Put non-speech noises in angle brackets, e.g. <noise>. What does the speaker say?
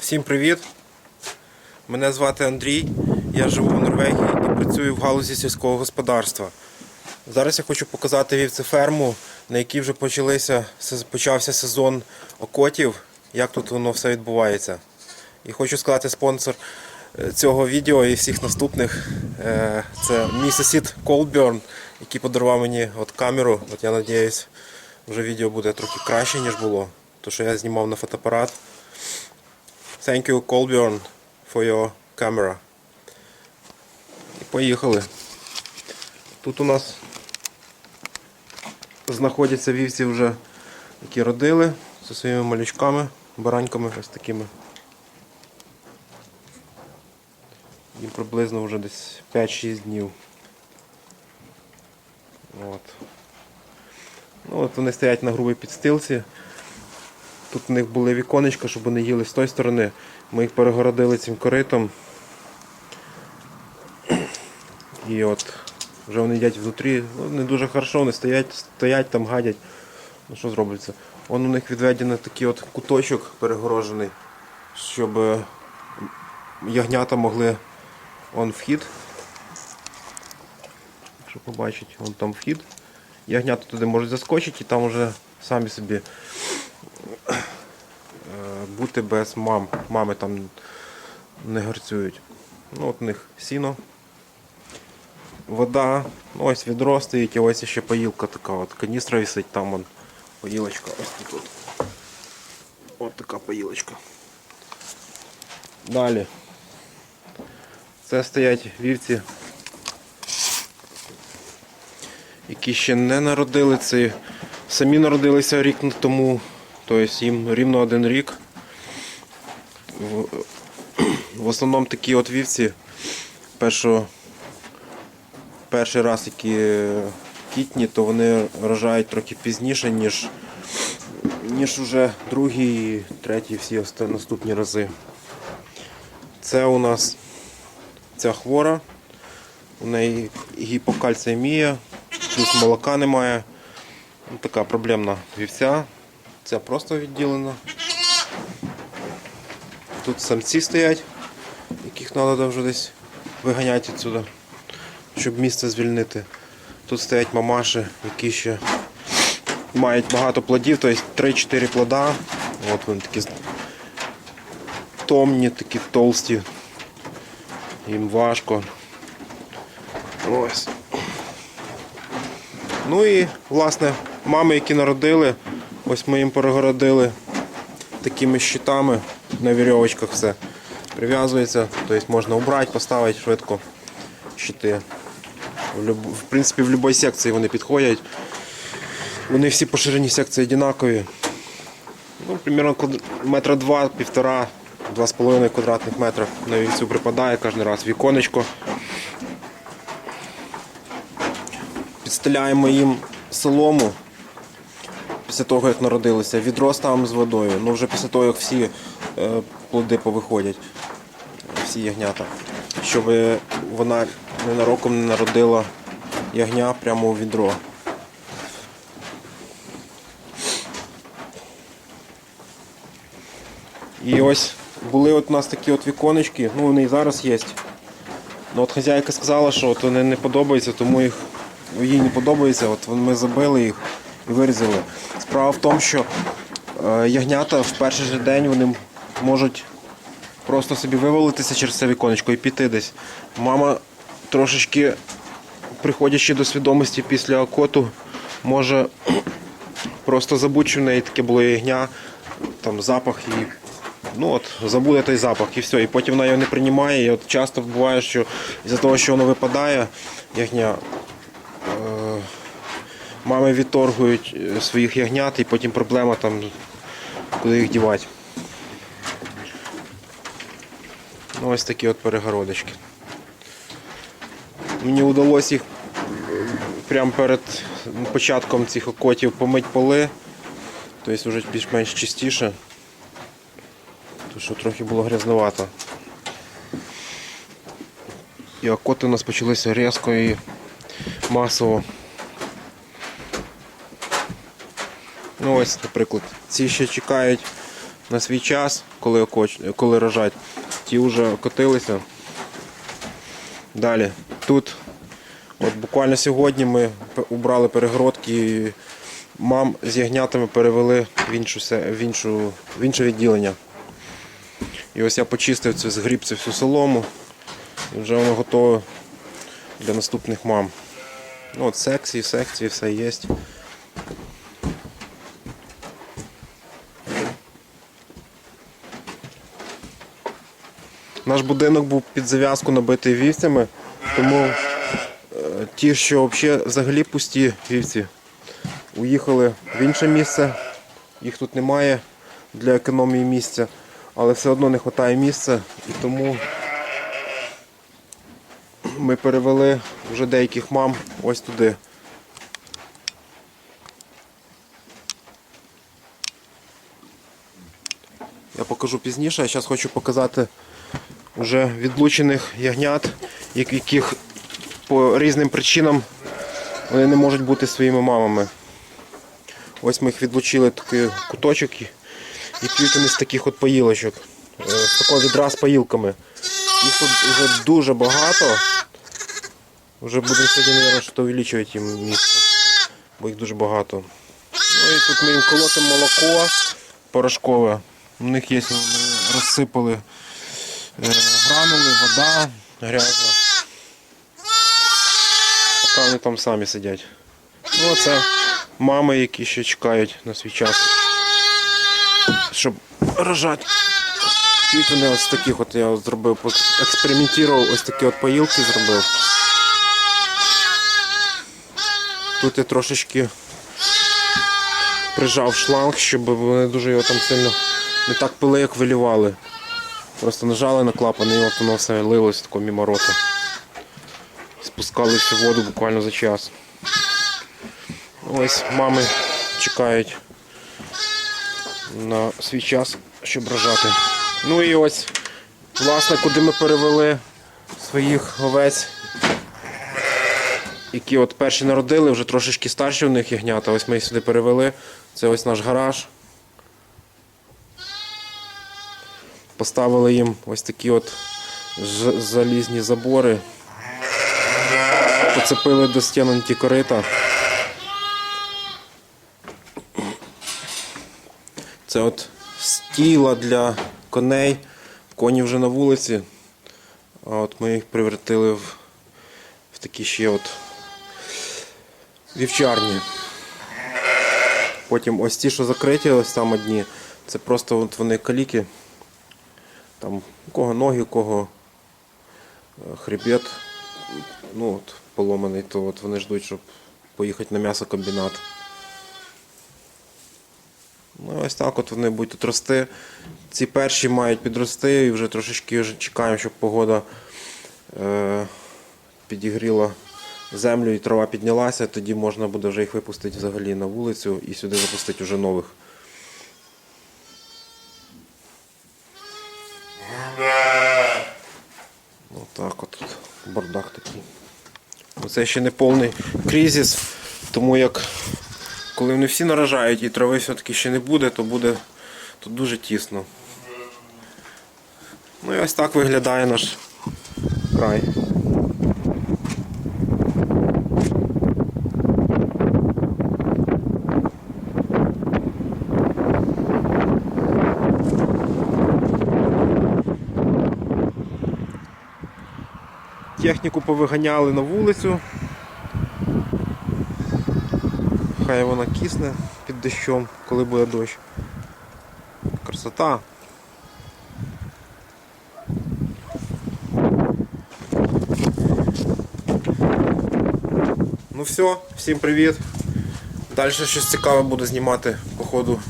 Всім привіт! Мене звати Андрій, я живу в Норвегії і працюю в галузі сільського господарства. Зараз я хочу показати вівцеферму, на якій вже почалися, почався сезон окотів, як тут воно все відбувається. І хочу сказати спонсор е, цього відео і всіх наступних. е, Це мій сусід Колберн, який подарував мені от камеру. От я сподіваюся, вже відео буде трохи краще, ніж було. То що я знімав на фотоапарат. Thank you, Colbjorn, for your camera. І поїхали. Тут у нас знаходяться вівці вже, які родили зі своїми малючками, бараньками ось такими. Їм приблизно вже десь 5-6 днів. От. Ну, от вони стоять на грубій підстилці. Тут у них були віконечка, щоб вони їли з тої сторони. Ми їх перегородили цим коритом. І от вже вони їдять внутрі. Ну, не дуже хорошо, вони стоять, стоять там, гадять. Ну що зробиться? Вон у них відведений такий от куточок перегорожений, щоб е, ягнята могли. Вон вхід. Якщо побачить, вон там вхід. Ягнята туди можуть заскочити і там вже самі собі бути без мам. Мами там не гарцюють. Ну от у них сіно. Вода, ну ось відро стоїть, і ось ще поїлка така, от каністра висить, там вон поїлочка, ось тут. От така поїлочка. Далі. Це стоять вівці, які ще не народили це. Самі народилися рік тому, тобто їм рівно один рік. В, основному такі от вівці першого, перший раз, які кітні, то вони рожають трохи пізніше, ніж, ніж уже другі, і треті, всі наступні рази. Це у нас ця хвора, у неї гіпокальцемія, плюс молока немає. Така проблемна вівця. Ця просто відділена. Тут самці стоять, яких треба вже десь виганяти відсюди, щоб місце звільнити. Тут стоять мамаші, які ще мають багато плодів, тобто 3-4 плода. От вони такі томні, такі толсті. Їм важко. Ось. Ну і, власне, мами, які народили, ось ми їм перегородили такими щитами на вірьовочках все. Прив'язується, тобто можна убрати, поставити швидко щити. В, принципі, в будь-якій секції вони підходять. Вони всі по ширині секції однакові. Ну, примерно квад- метра два, півтора, два з половиною квадратних метрів на вівцю припадає кожен раз віконечко. Підстеляємо їм солому після того, як народилися. Відро ставимо з водою. Ну вже після того, як всі е, плоди повиходять, всі ягнята. Щоб вона ненароком не народила ягня прямо у відро. І ось були от у нас такі от віконечки, ну вони і зараз є. Ну от хазяйка сказала, що от вони не подобаються, тому їх їй не подобається. От ми забили їх вирізали. Справа в тому, що е, ягнята в перший же день вони можуть просто собі вивалитися через це віконечко і піти десь. Мама трошечки, приходячи до свідомості після окоту, може <clears throat> просто забути, що в неї таке було ягня, там запах і. Ну от, забуде той запах і все. І потім вона його не приймає. І от часто буває, що із-за того, що воно випадає, ягня, мами відторгують е, своїх ягнят і потім проблема там, куди їх дівати. Ну, ось такі от перегородочки. Мені вдалося їх прямо перед початком цих окотів помити поли. Тобто вже більш-менш чистіше. То що трохи було грязновато. І окоти у нас почалися різко і масово. Ну ось, наприклад, ці ще чекають на свій час, коли, окоч... коли рожать, ті вже окотилися. Далі. Тут от буквально сьогодні ми убрали перегородки мам з ягнятами перевели в, іншу, в, іншу, в інше відділення. І ось я почистив це, згріб цю всю солому. І вже воно готове для наступних мам. Ну, от секції, секції, все є. Наш будинок був під зав'язку набитий вівцями, тому е, ті, що взагалі, пусті вівці, уїхали в інше місце. Їх тут немає для економії місця, але все одно не вистачає місця і тому ми перевели вже деяких мам ось туди. Я покажу пізніше, а зараз хочу показати вже відлучених ягнят, яких по різним причинам вони не можуть бути своїми мамами. Ось ми їх відлучили такий куточок і п'ють вони з таких от поїлочок. е, З такого відра з поїлками. Їх тут вже дуже багато. Вже будемо сьогодні, мабуть, що увеличувати їм місце, бо їх дуже багато. Ну і тут ми їм колотимо молоко порошкове. У них є, розсипали гранули, вода грязна. Поки вони там самі сидять. Ну, це мами, які ще чекають на свій час, щоб рожати. П'ють вони ось таких, от я зробив, експериментував, ось такі от поїлки зробив. Тут я трошечки прижав шланг, щоб вони дуже його там сильно не так пили, як вилівали. Просто нажали на клапан і от воно все лилось тако мимо рота. Спускали всю воду буквально за час. Ось мами чекають на свій час, щоб рожати. Ну і ось, власне, куди ми перевели своїх овець, які от перші народили, вже трошечки старші у них ягнята. Ось ми їх сюди перевели. Це ось наш гараж. Поставили їм ось такі от залізні забори. Поцепили до стін ті корита. Це от стіла для коней. Коні вже на вулиці. А от ми їх превратили в, в такі ще от вівчарні. Потім ось ті, що закриті, ось там одні. Це просто от вони каліки. Там у кого ноги, у кого е, хребет ну, от, поломаний, то от вони ждуть, щоб поїхати на м'ясокомбінат. Ну, ось так от вони будуть рости. Ці перші мають підрости і вже трошечки вже чекаємо, щоб погода е, підігріла землю і трава піднялася, тоді можна буде вже їх випустити взагалі на вулицю і сюди запустити вже нових. Отак от тут бардак такий. Це ще не повний кризис, тому як коли вони всі наражають і трави все-таки ще не буде, то буде то дуже тісно. Ну і ось так виглядає наш край. Техніку повиганяли на вулицю. Хай вона кисне під дощом, коли буде дощ. Красота. Ну все, всім привіт. Далі щось цікаве буду знімати по ходу